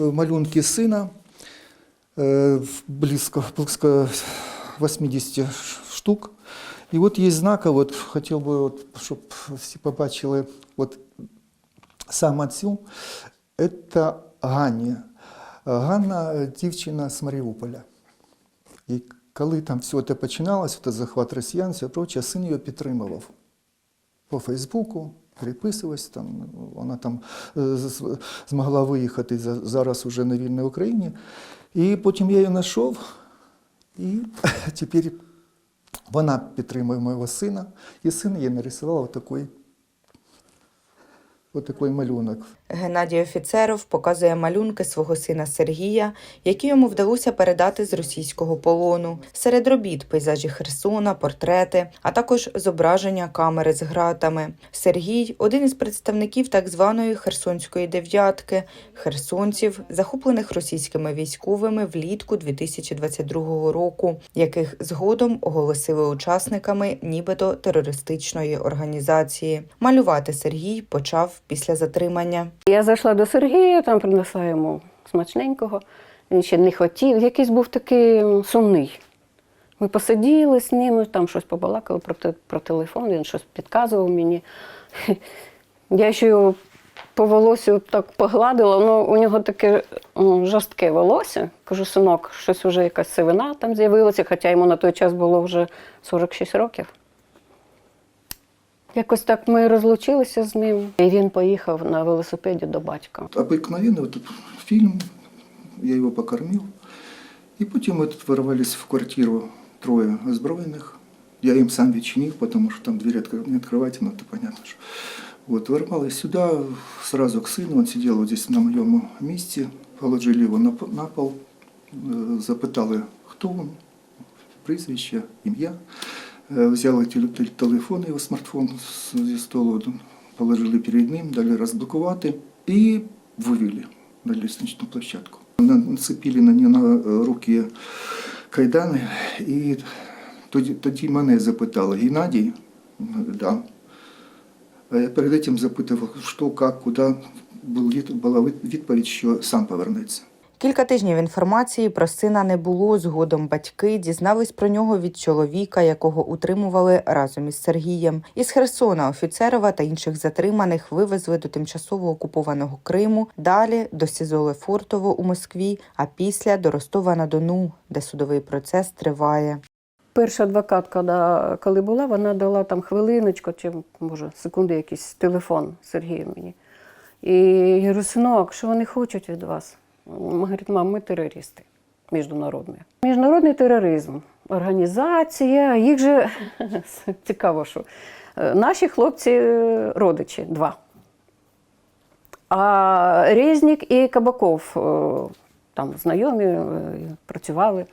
Малюнки сына, э, близко, близко 80 штук. И вот есть знака, вот хотел бы, вот, чтобы все побачили, вот сам отцю, это Ганя. Ганна е, дівчина з Маріуполя. І коли там все це починалось, це захват росіян, все проче, син її підтримував по Фейсбуку, переписувалась там, вона там е, змогла виїхати зараз уже на вільній Україні. І потім я її знайшов, і тепер вона підтримує мого сина, і син їй нарисував отакий, отакий малюнок. Геннадій Офіцеров показує малюнки свого сина Сергія, які йому вдалося передати з російського полону. Серед робіт пейзажі Херсона, портрети, а також зображення камери з гратами. Сергій один із представників так званої Херсонської дев'ятки, херсонців, захоплених російськими військовими влітку 2022 року, яких згодом оголосили учасниками нібито терористичної організації. Малювати Сергій почав після затримання. Я зайшла до Сергія, там принесла йому смачненького. Він ще не хотів. Якийсь був такий сумний. Ми посиділи з ним, там щось побалакали про, про телефон, він щось підказував мені. Я ще його по волосю так погладила, ну у нього таке жорстке волосся. Кажу, синок, щось вже якась сивина там з'явилася, хоча йому на той час було вже 46 років. Якось так ми розлучилися з ним, і він поїхав на велосипеді до батька. Обыкновенный вот этот фильм, я его покормил. И потом мы тут ворвались в квартиру трое озброенных. Я им сам відчинив, потому что там дверь откры- не открывать, ну это понятно. Что. Вот, ворвалась сюда, сразу к сыну, он сидел вот здесь на моем месте, положили его на, п- на пол, э, запитали, хто він, прізвище, ім'я. Е, Взяли теле- теле- телефон, його смартфон зі столу, положили перед ним, дали розблокувати і вивели на лестничну площадку. На- Нацепили на нього на е, руки кайдани, і тоді, тоді мене запитали, Геннадій, да. А я перед цим запитував, що, як, куди. Була відповідь, що сам повернеться. Кілька тижнів інформації про сина не було. Згодом батьки дізнались про нього від чоловіка, якого утримували разом із Сергієм. Із Херсона офіцерова та інших затриманих вивезли до тимчасово окупованого Криму, далі до СІЗО Лефортово у Москві, а після до Ростова на Дону, де судовий процес триває. Перша адвокатка, коли була, вона дала там хвилиночку чи може секунди якийсь телефон Сергію мені. І я говорю, синок, що вони хочуть від вас? Говорить, мам, ми терористи міжнародні. Міжнародний тероризм, організація, їх же цікаво, що е, наші хлопці е, родичі два. А Резнік і Кабаков е, там знайомі працювали.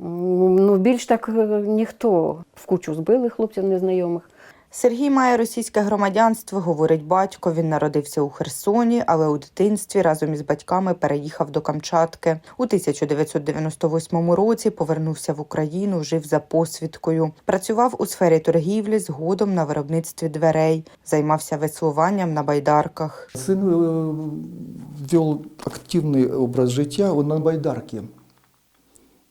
Ну, більш так ніхто в кучу збили хлопців незнайомих. Сергій має російське громадянство, говорить батько. Він народився у Херсоні, але у дитинстві разом із батьками переїхав до Камчатки. У 1998 році повернувся в Україну, жив за посвідкою. Працював у сфері торгівлі, згодом на виробництві дверей, займався веслуванням на байдарках. Сын э, вел активний образ життя на байдарці.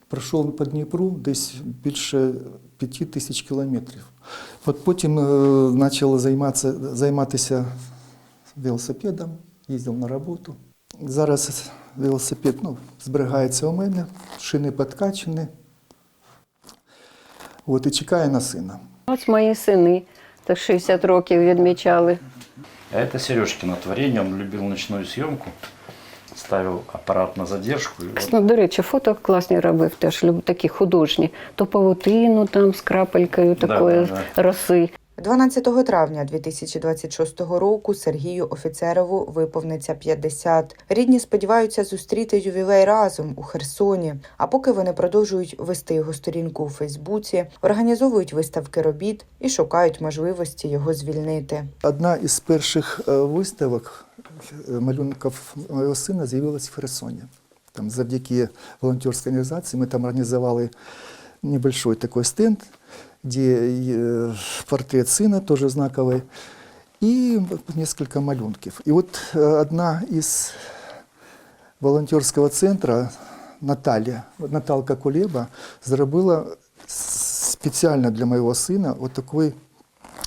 Пройшов по Дніпру десь більше п'яти тисяч кілометрів. От потім е, почав займатися, займатися велосипедом, їздив на роботу. Зараз велосипед ну, зберігається у мене, шини підкачані. От, і чекає на сина. Ось мої сини, так 60 років відмічали. А это Сережкино творение. Он любил ночную съемку, ставил аппарат на задержку. Ну, до речі, фото класні робив теж, люб- такі художні. То павутину там з крапелькою Да, такої да, да. роси. 12 травня 2026 року Сергію Офіцерову виповниться 50. Рідні сподіваються зустріти ювілей разом у Херсоні. А поки вони продовжують вести його сторінку у Фейсбуці, організовують виставки робіт і шукають можливості його звільнити. Одна із перших е, виставок малюнків моєго сина з'явилась в Херсоні. Там завдяки волонтерській організації ми там організували небольшой такой стенд, где э, портрет сына тоже знаковый, и несколько малюнків. И вот э, одна из волонтерського центру Наталья, Наталка Кулеба, зробила спеціально для моєго сина от такий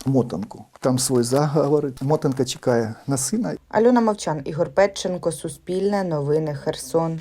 мотанку. Там свої заговори. Мотанка чекає на сина. Альона Мовчан, Ігор Петченко, Суспільне, Новини Херсон.